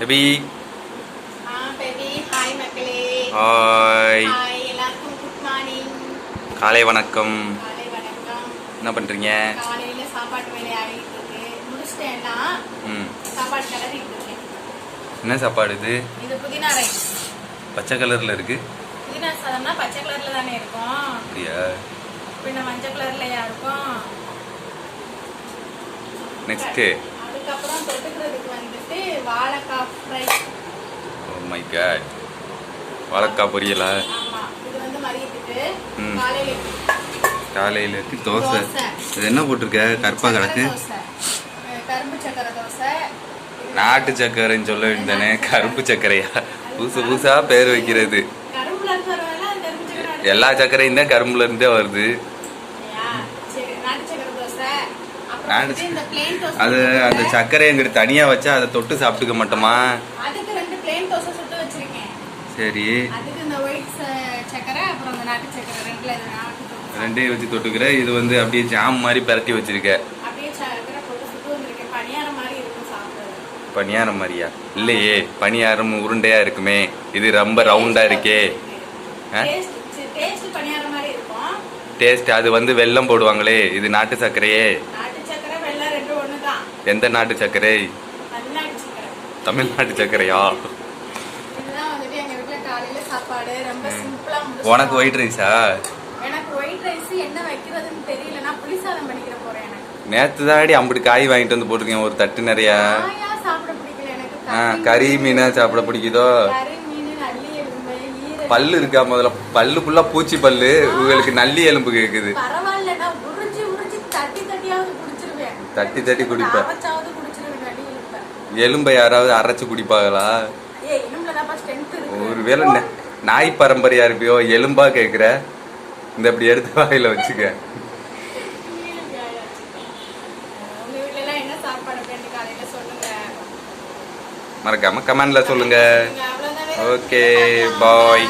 Baby hi காலை வணக்கம். என்ன இருக்கேன். என்ன சாப்பாடு இது? பச்சை கலரில் இருக்கு. புதினா சாதம்னா பச்சை கலர்ல தானே இருக்கும். அப்படியா? பின்ன மஞ்சள் கலர்லயா இருக்கும். நெக்ஸ்ட்டு அதுக்கப்புறம் தொட்டுக்கிறதுக்கு வந்துட்டு வாழைக்காய் ஃப்ரை மை காட் வாழைக்காய் பொரியலா? இது வந்து மதியத்துக்கு ம். காலையில காலையில் இருக்கு தோசை. இது என்ன போட்டிருக்க? கற்பா கிடக்கு கரும்பு சக்கரை தோசை. நாட்டு சக்கரைன்னு சொல்ல வேண்டியதானே? கரும்பு சர்க்கரையா? புதுசு புதுசாக பேர் வைக்கிறது. எல்லா சர்க்கரையும் தான் கரும்புல இருந்தே வருது. அது அந்த சர்க்கரை எங்கிட்ட தனியாக வச்சா அதை தொட்டு சாப்பிட்டுக்க மாட்டோமா? அதுக்கு ரெண்டு plain தோசை சுட்டு வச்சிருக்கேன். சரி. அதுக்கு இந்த white ச- சக்கரை, அப்புறம் இந்த நாட்டு சக்கரை ரெண்டுல இது நாட்டு தோசை. ரெண்டையும் வச்சு தொட்டுக்கிற இது வந்து அப்படியே ஜாம் மாதிரி பரட்டி வச்சிருக்க. அப்படியே சக்கரை போட்டு சுட்டு வந்திருக்கேன். பணியாரம் மாதிரி இருக்கும் சாப்பிடுறது. பணியாரம் மாதிரியா? இல்லையே. பணியாரம் உருண்டையா இருக்குமே. இது ரொம்ப ரவுண்டா இருக்கே. டேஸ்ட் அது வந்து வெல்லம் போடுவாங்களே. இது நாட்டு சர்க்கரையே நாட்டு சக்கரை, வெல்லம் ரெண்டும் ஒண்ணுதான். எந்த நாட்டு சர்க்கரை? தமிழ்நாட்டு சர்க்கரையா? உனக்கு ஒயிட் ரைஸா நேத்து தாடி அம்புட்டு காய் வாங்கிட்டு வந்து போட்டிருக்கேன். ஒரு தட்டு நிறையா. கறி மீனா சாப்பிட பிடிக்குதோ? பல்லு இருக்கா முதல்ல? பல்லு ஃபுல்லா பூச்சி பல்லு உங்களுக்கு நல்லி எலும்பு கேக்குது. தட்டி தட்டி தட்டி குடிப்ப. அரைச்சாவது குடிச்சிருவேன் நல்லி எலும்பை யாராவது அரைச்சு குடிப்பாங்களா? ஒருவேளை நாய் பரம்பரையா இருப்பியோ எலும்பா கேக்குற? இந்த இப்படி எடுத்து வாயில வச்சுக்க. மறக்காம கமெண்ட்ல சொல்லுங்க. ஓகே. பாய்.